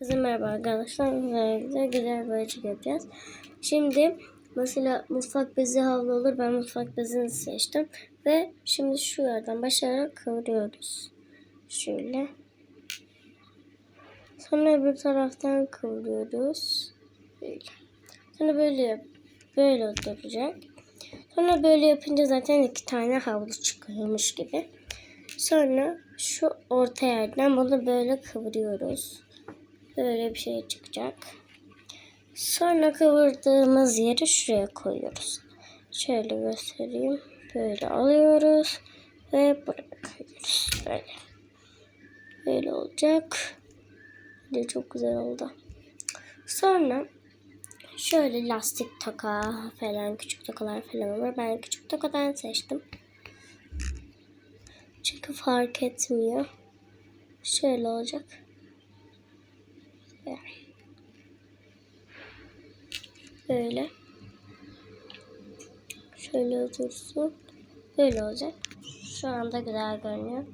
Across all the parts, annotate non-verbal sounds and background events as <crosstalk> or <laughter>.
Herkese merhaba arkadaşlar. Güzel güzel bir açık yapacağız. Şimdi mesela mutfak bezi havlu olur. Ben mutfak bezini seçtim. Ve şimdi şu yerden başlayarak kıvırıyoruz. Şöyle. Sonra öbür taraftan kıvırıyoruz. Böyle. Sonra böyle. Böyle duracak. Sonra böyle yapınca zaten iki tane havlu çıkıyormuş gibi. Sonra şu orta yerden bunu böyle kıvırıyoruz. Böyle bir şey çıkacak. Sonra kıvırdığımız yeri şuraya koyuyoruz. Şöyle göstereyim. Böyle alıyoruz ve buraya koyuyoruz. Böyle. Böyle olacak. De çok güzel oldu. Sonra şöyle lastik taka falan küçük takalar falan var. Ben küçük takadan seçtim. Çünkü fark etmiyor. Şöyle olacak. Böyle. Şöyle dursun. Böyle olacak. Şu anda güzel görünüyor.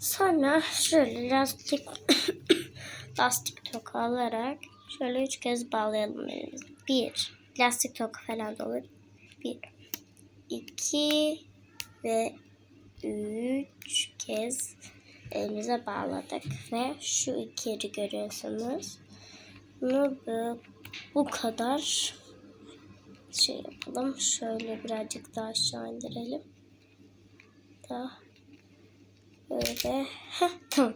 Sonra şöyle lastik <coughs> lastik toka alarak şöyle üç kez bağlayalım elimizi. Bir. Lastik toka falan da olur. Bir. iki ve üç kez elimize bağladık ve şu iki yeri görüyorsunuz. Bunu bu, bu kadar şey yapalım. Şöyle birazcık daha aşağı indirelim. Daha böyle. Heh.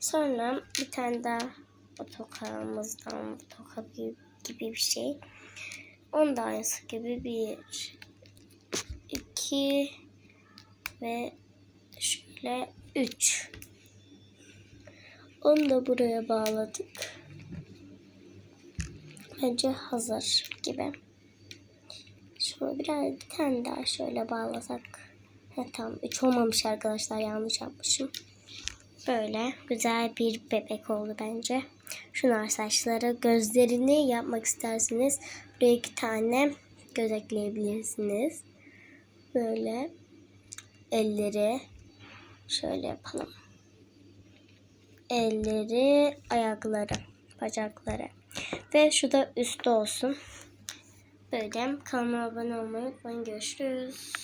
Sonra bir tane daha o tokamızdan bu toka gibi, bir şey. Onun da aynısı gibi bir iki ve şöyle üç. Onu da buraya bağladık. Bence hazır gibi. Şunu biraz bir tane daha şöyle bağlasak. Ha, tamam üç olmamış arkadaşlar yanlış yapmışım. Böyle güzel bir bebek oldu bence. Şunlar saçları gözlerini yapmak isterseniz buraya iki tane göz ekleyebilirsiniz. Böyle elleri şöyle yapalım. Elleri, ayakları, bacakları. Ve şu da üstü olsun. Böyle kanalıma abone olmayı unutmayın. Görüşürüz.